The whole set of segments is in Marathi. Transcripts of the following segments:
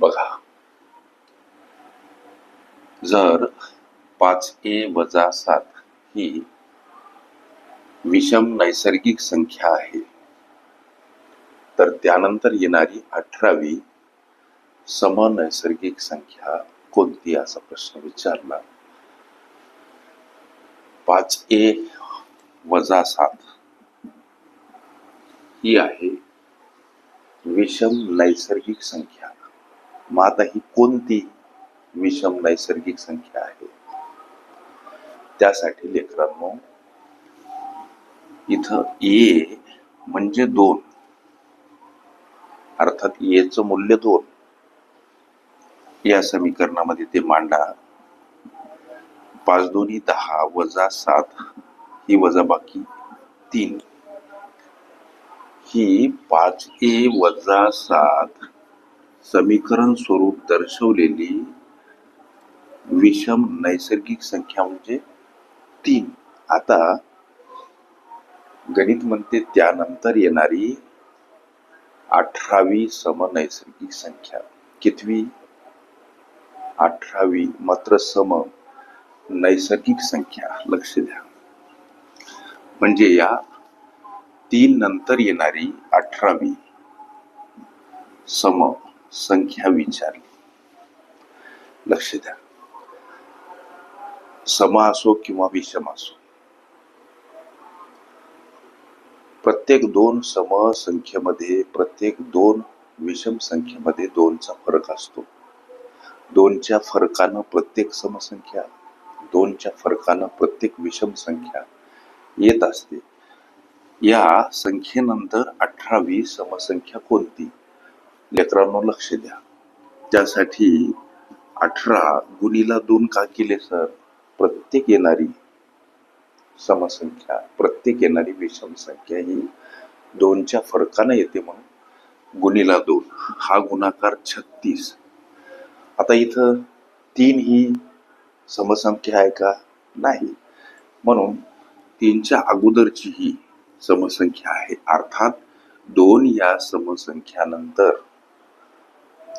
बघा. जर पाच ए वजा सात ही विषम नैसर्गिक संख्या आहे तर त्यानंतर येणारी अठरावी समनैसर्गिक संख्या कोणती असा प्रश्न विचारला? पाच ए वजा सात ही आहे विषम नैसर्गिक संख्या. मग आता ही कोणती विषम नैसर्गिक संख्या आहे? त्यासाठी लेकरांनो इथं ए म्हणजे दोन. अर्थात एच मूल्य दोन. या समीकरणामध्ये ते मांडा. पाच दोन्ही दहा वजा सात ही वजा बाकी तीन. ही पाच ए वजा सात समीकरण स्वरूप दर्शवलेली विषम नैसर्गिक संख्या म्हणजे तीन. आता गणित म्हणते त्यानंतर येणारी अठरावी समनैसर्गिक संख्या. कितवी? अठरावी. मात्र सम नैसर्गिक संख्या. लक्ष द्या. म्हणजे या तीन नंतर येणारी अठरावी सम संख्या विचारली. लक्ष द्या. सम असो किंवा विषम असो. प्रत्येक दोन सम संख्येमध्ये प्रत्येक दोन विषम संख्येमध्ये दोनचा फरक असतो. दोनच्या फरकानं प्रत्येक समसंख्या दोनच्या फरकानं प्रत्येक विषम संख्या येत असते. या संख्येनंतर अठरावी समसंख्या कोणती? लेकरांनो लक्ष द्या. त्यासाठी अठरा गुणीला दोन का केले सर? प्रत्येक येणारी समसंख्या प्रत्येक येणारी विषम संख्या ही दोनच्या फरकानं येते म्हणून गुणीला दोन. हा गुणाकार छत्तीस. आता इथं तीन ही समसंख्या आहे का? नाही. म्हणून तीनच्या अगोदरची ही समसंख्या आहे. अर्थात दोन या समसंख्यानंतर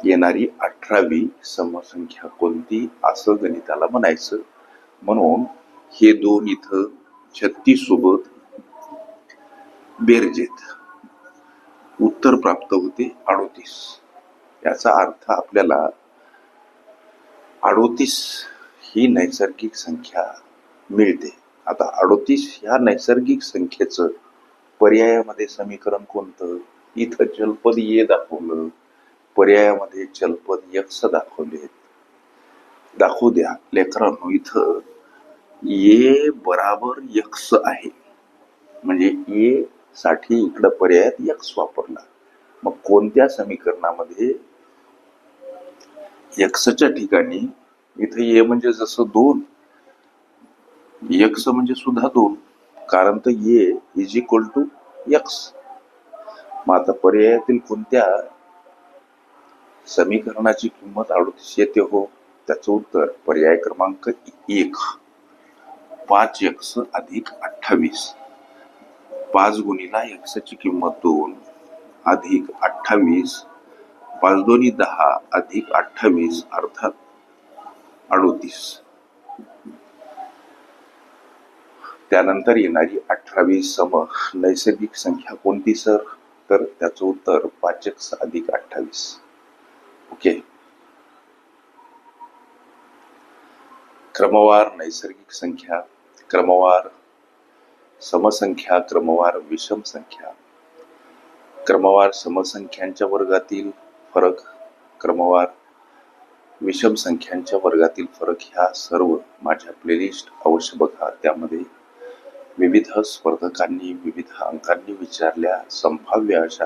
येणारी अठरावी समसंख्या कोणती? असं गणिताला म्हणायचं. म्हणून हे दोन इथं छत्तीस सोबत बेरजेत. उत्तर प्राप्त होते अडोतीस. याचा अर्थ आपल्याला अडोतीस ही नैसर्गिक संख्या मिळते. आता अडोतीस ह्या नैसर्गिक संख्येचं पर्यायामध्ये समीकरण कोणतं? इथं जलपद ये दाखवलं. पर्यायामध्ये जलपद यक्ष दाखवले दाखवू द्या लेकरांनो इथं ये बराबर यक्ष आहे. म्हणजे ये साठी इकडं पर्यायात यक्ष वापरला. मग कोणत्या समीकरणामध्ये यक्षच्या ठिकाणी इथं ये म्हणजे जसं दोन यक्ष म्हणजे सुद्धा दोन कारण तर ये इज इक्वल टू यक्स मग आता पर्यायातील कोणत्या समीकरणाची किंमत अडतीस येते हो. त्याचं उत्तर पर्याय क्रमांक एक. पाच एक्स अधिक अठ्ठावीस. पाच गुणीला एक्सची किंमत दोन अधिक अठ्ठावीस. पाच दोन्ही दहा अधिक अठ्ठावीस अर्थात अडोतीस. त्यानंतर येणारी अठरावी सम नैसर्गिक संख्या कोणती सर? तर त्याचं उत्तर पाच एक्स अधिक अठ्ठावीस. ओके. क्रमवार नैसर्गिक संख्या क्रमवार समसंख्या क्रमवार विषम संख्या. क्रमवार समसंख्यांच्या वर्गातील फरक क्रमवार विषम संख्यांच्या वर्गातील फरक ह्या सर्व माझ्या प्लेलिस्ट अवश्य बघा. त्यामध्ये विविध स्पर्धकांनी विविध अंकांनी विचारल्या संभाव्य अशा